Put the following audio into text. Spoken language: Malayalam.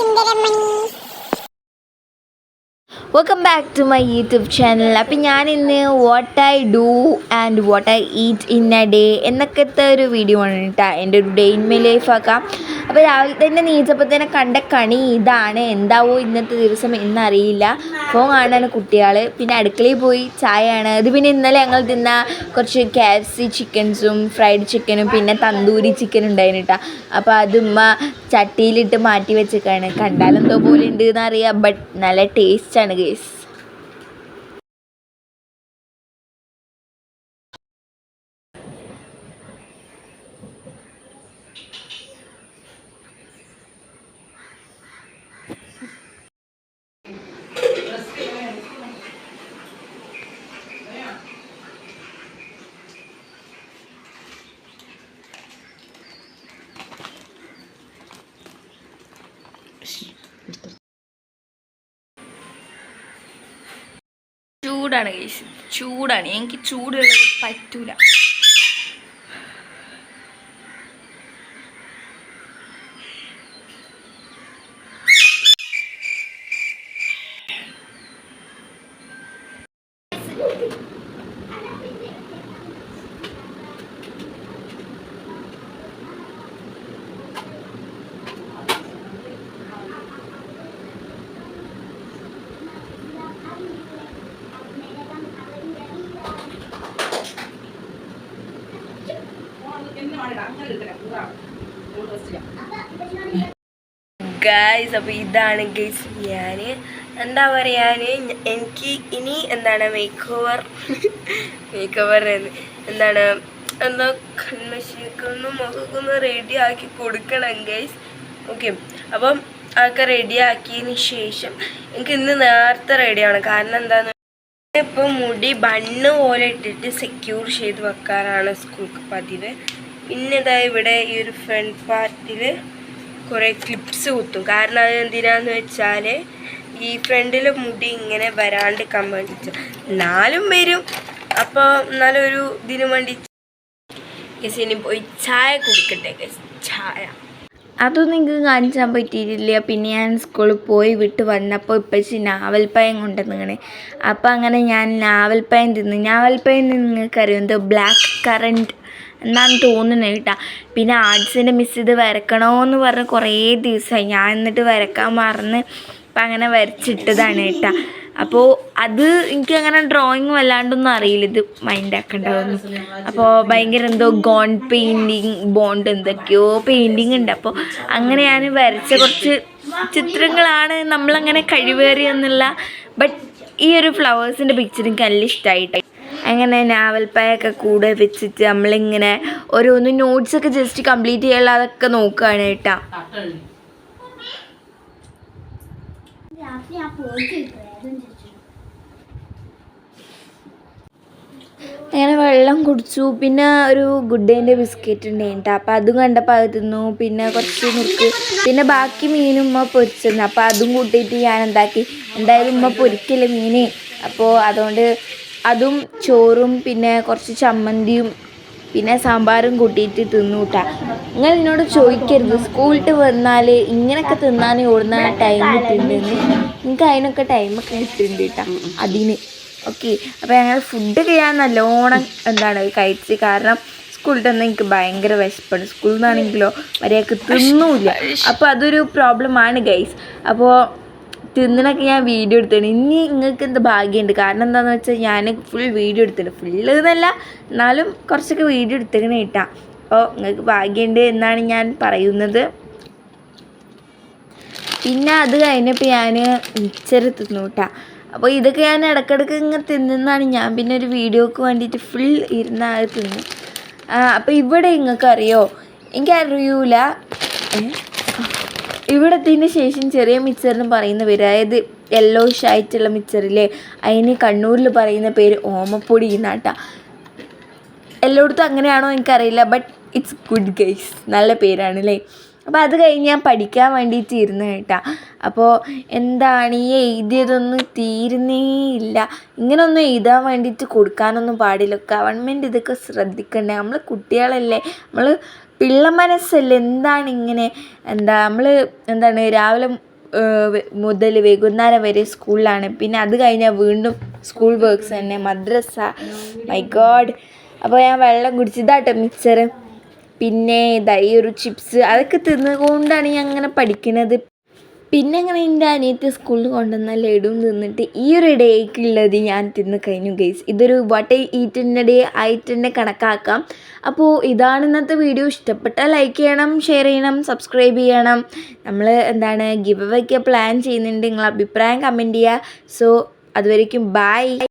സുന്ദരമണി welcome back to my YouTube channel അപ്പം ഞാൻ ഇന്ന് what I do and what I eat in a day എന്നൊക്കെത്തെ ഒരു വീഡിയോ ആണ് കേട്ടോ എന്റെ ഒരു ഡേ ഇൻ മൈ ലൈഫ് ആക്കാം. അപ്പോൾ രാവിലെ തന്നെ നീച്ചപ്പോൾ തന്നെ കണ്ട കണി ഇതാണ്. എന്താവോ ഇന്നത്തെ ദിവസം എന്നറിയില്ല. ഫോൺ കാണാൻ കുട്ടികൾ പിന്നെ അടുക്കളയിൽ പോയി ചായയാണ്. ഇത് പിന്നെ ഇന്നലെ ഞങ്ങൾ തിന്ന കുറച്ച് കെ എഫ് സി ചിക്കൻസും ഫ്രൈഡ് ചിക്കനും പിന്നെ തന്തൂരി ചിക്കൻ ഉണ്ടായിരുന്നു കേട്ടോ അപ്പോൾ അത് ഉമ്മ ചട്ടിയിലിട്ട് മാറ്റി വെച്ചേക്കാണ്. കണ്ടാലെന്തോ പോലെ ഉണ്ട് എന്നറിയാം. ബട്ട് നല്ല ടേസ്റ്റാണ് ഗേസ് ചൂടാണ് ഗേസ് ചൂടാണ്. എനിക്ക് ചൂടുള്ളത് പറ്റൂല. ഗൈസ് അപ്പോൾ ഇതാണ് ഗൈസ് ഞാൻ എന്താ പറയാൻ എനിക്ക് ഇനി എന്താണ് മേക്ക് ഓവർ മേക്ക് ഓവർ എന്താണ് എന്താ കൺമശിക്കൊന്ന് മുഖക്കൊന്ന് റെഡി ആക്കി കൊടുക്കണം ഗൈസ് ഓക്കെ അപ്പം അതൊക്കെ റെഡി ആക്കിയതിന് ശേഷം എനിക്ക് ഇന്ന് നേരത്തെ റെഡിയാണ് കാരണം എന്താന്ന് ഇപ്പം മുടി ബണ്ണ് പോലെ ഇട്ടിട്ട് സെക്യൂർ ചെയ്ത് വെക്കാറാണ് സ്കൂൾക്ക് പതിവ്. പിന്നെ ഇതാ ഇവിടെ ഈ ഒരു ഫ്രണ്ട് പാർട്ടിൽ കുറേ ക്ലിപ്സ് കുത്തും. കാരണം അത് എന്തിനാന്ന് വെച്ചാൽ ഈ ഫ്രണ്ടിൽ മുടി ഇങ്ങനെ വരാണ്ടിരിക്കാൻ വേണ്ടിയിട്ട് എന്നാലും വരും. അപ്പോൾ എന്നാലും ഒരു ഇതിനു വേണ്ടി ഗസ് ഇനി പോയി ചായ കുടിക്കട്ടെ ചായ. അതൊന്നും നിങ്ങൾക്ക് കാണിച്ചാൻ പറ്റിയിട്ടില്ല. പിന്നെ ഞാൻ സ്കൂളിൽ പോയി വിട്ട് വന്നപ്പോൾ ഇപ്പച്ചി നാവൽപ്പയം കൊണ്ടുവന്നിങ്ങനെ അപ്പോൾ അങ്ങനെ ഞാൻ നാവൽപ്പയം തിന്നു. നാവൽപ്പയം നിങ്ങൾക്കറിയാം? എന്തോ ബ്ലാക്ക് കറന്റ് എന്നാണ് തോന്നുന്നത് കേട്ടോ. പിന്നെ ആർട്സിന്റെ മിസ് ഇത് വരക്കണമെന്ന് പറഞ്ഞ് കുറേ ദിവസമായി ഞാൻ എന്നിട്ട് വരക്കാൻ മറന്ന് അപ്പം അങ്ങനെ വരച്ചിട്ടതാണ് കേട്ടോ. അപ്പോൾ അത് എനിക്ക് അങ്ങനെ ഡ്രോയിങ് വല്ലാണ്ടൊന്നും അറിയില്ല. ഇത് മൈൻഡ് ആക്കേണ്ടതൊന്നും. അപ്പോൾ ഭയങ്കര എന്തോ ഗോൺ പെയിന്റിങ് ബോണ്ട് എന്തൊക്കെയോ പെയിന്റിങ് ഉണ്ട്. അപ്പോൾ അങ്ങനെ ഞാൻ വരച്ച കുറച്ച് ചിത്രങ്ങളാണ് നമ്മളങ്ങനെ കഴിവേറിയെന്നുള്ള ബട്ട് ഈ ഒരു ഫ്ലവേഴ്സിന്റെ പിക്ചർ എനിക്ക് നല്ല ഇഷ്ടമായിട്ട് അങ്ങനെ നാവൽപ്പായൊക്കെ കൂടെ വെച്ചിട്ട് നമ്മളിങ്ങനെ ഓരോന്ന് നോട്ട്സ് ഒക്കെ ജസ്റ്റ് കംപ്ലീറ്റ് ചെയ്യാനുള്ള അതൊക്കെ നോക്കുകയാണ് കേട്ടോ. അങ്ങനെ വെള്ളം കുടിച്ചു. പിന്നെ ഒരു ഗുഡ് ഡേന്റെ ബിസ്ക്കറ്റ് ഉണ്ടായിട്ട് അപ്പോൾ അതും കണ്ടപ്പോൾ അത് തിന്നു. പിന്നെ കുറച്ച് നുറുക്ക് പിന്നെ ബാക്കി മീനും ഉമ്മ പൊരിച്ചിരുന്നു അപ്പോൾ അതും കൂട്ടിയിട്ട് ഞാൻ എന്താക്കി. എന്തായാലും ഉമ്മ പൊരിക്കില്ല മീൻ അപ്പോൾ അതുകൊണ്ട് അതും ചോറും പിന്നെ കുറച്ച് ചമ്മന്തിയും പിന്നെ സാമ്പാറും കൂട്ടിയിട്ട് തിന്നു കേട്ടാ നിങ്ങൾ എന്നോട് ചോദിക്കരുത്. സ്കൂളിട്ട് വന്നാൽ ഇങ്ങനെയൊക്കെ തിന്നാൻ ഓടുന്ന ടൈം കിട്ടുന്നുണ്ടെന്ന് നിങ്ങൾക്ക് അതിനൊക്കെ ടൈമൊക്കെ കിട്ടുന്നുണ്ട് കേട്ടോ അതിന്. ഓക്കെ അപ്പോൾ ഞങ്ങൾ ഫുഡ് ഞാൻ നല്ലോണം എന്താണ് കഴിച്ച് കാരണം സ്കൂളിൽ തന്നെ എനിക്ക് ഭയങ്കര വിശപ്പാണ്. സ്കൂളിൽ നിന്നാണെങ്കിലോ മര്യാദയ്ക്ക് തിന്നൂല്ല. അപ്പോൾ അതൊരു പ്രോബ്ലമാണ് ഗൈസ് അപ്പോൾ തിന്നണൊക്കെ ഞാൻ വീഡിയോ എടുത്തിട്ടുണ്ട്. ഇനി നിങ്ങൾക്ക് എന്ത് ഭാഗ്യമുണ്ട് കാരണം എന്താണെന്ന് വെച്ചാൽ ഞാൻ ഫുൾ വീഡിയോ എടുത്തിട്ടുണ്ട്. ഫുള്ള് എന്നല്ല എന്നാലും കുറച്ചൊക്കെ വീഡിയോ എടുത്തേക്കണേ കേട്ടാ. അപ്പോൾ നിങ്ങൾക്ക് ഭാഗ്യമുണ്ട് എന്നാണ് ഞാൻ പറയുന്നത്. പിന്നെ അത് കഴിഞ്ഞപ്പോൾ ഞാൻ മിച്ചറ് തിന്നു കേട്ടാ അപ്പോൾ ഇതൊക്കെ ഞാൻ ഇടയ്ക്കിടയ്ക്ക് ഇങ്ങനെ തിന്നുന്നതാണ്. ഞാൻ പിന്നെ ഒരു വീഡിയോക്ക് വേണ്ടിയിട്ട് ഫുൾ ഇരുന്ന ആൾ തിന്നു. അപ്പോൾ ഇവിടെ നിങ്ങൾക്ക് അറിയോ എനിക്കറിയൂല ഏ? ഇവിടെ എത്തിയതിന് ശേഷം ചെറിയ മിച്ചറിന് പറയുന്ന പേര് അതായത് യെല്ലോഷ് ആയിട്ടുള്ള മിച്ചറില്ലേ അതിന് കണ്ണൂരിൽ പറയുന്ന പേര് ഓമപ്പൊടി എന്നാട്ടാ. എല്ലായിടത്തും അങ്ങനെയാണോ എനിക്കറിയില്ല ബട്ട് ഇറ്റ്സ് ഗുഡ് ഗൈസ് നല്ല പേരാണ് അല്ലേ അപ്പോൾ അത് കഴിഞ്ഞ് ഞാൻ പഠിക്കാൻ വേണ്ടിയിട്ട് ഇരുന്ന് കേട്ടാ. അപ്പോൾ എന്താണ് ഈ എഴുതിയതൊന്നും തീരുന്നേ ഇല്ല. ഇങ്ങനൊന്നും എഴുതാൻ വേണ്ടിയിട്ട് കൊടുക്കാനൊന്നും പാടില്ല. ഗവൺമെന്റ് ഇതൊക്കെ ശ്രദ്ധിക്കണ്ടേ? നമ്മൾ കുട്ടികളല്ലേ? നമ്മൾ പിള്ള മനസ്സല്ലേ? എന്താണ് ഇങ്ങനെ എന്താ നമ്മൾ എന്താണ് രാവിലെ മുതൽ വൈകുന്നേരം വരെ സ്കൂളിലാണ്. പിന്നെ അത് കഴിഞ്ഞാൽ വീണ്ടും സ്കൂൾ വർക്ക്സ് തന്നെ മദ്രസ. മൈ ഗോഡ് അപ്പോൾ ഞാൻ വെള്ളം കുടിച്ചതാട്ടോ മിക്സർ പിന്നെ ഇതാ ഈ ഒരു ചിപ്സ് അതൊക്കെ തിന്നുകൊണ്ടാണ് ഞാൻ അങ്ങനെ പഠിക്കുന്നത് പിന്നെ അങ്ങനെ എന്റെ അനിയത്തി സ്കൂളിൽ കൊണ്ടുവന്ന ലഡുവും തിന്നിട്ട് ഈ ഒരു ഡേക്കുള്ളത് ഞാൻ തിന്ന് കഴിഞ്ഞു ഗൈസ് ഇതൊരു വട്ട ഈറ്റിന്റെ ഡേ ആയിട്ടുതന്നെ കണക്കാക്കാം. അപ്പോൾ ഇതാണ് ഇന്നത്തെ വീഡിയോ ഇഷ്ടപ്പെട്ടാൽ ലൈക്ക് ചെയ്യണം ഷെയർ ചെയ്യണം സബ്സ്ക്രൈബ് ചെയ്യണം. നമ്മൾ എന്താണ് ഗിവ് അവയ്ക്ക് പ്ലാൻ ചെയ്യുന്നുണ്ട്. നിങ്ങൾ അഭിപ്രായം കമന്റ് ചെയ്യുക. സോ അതുവരേക്കും ബൈ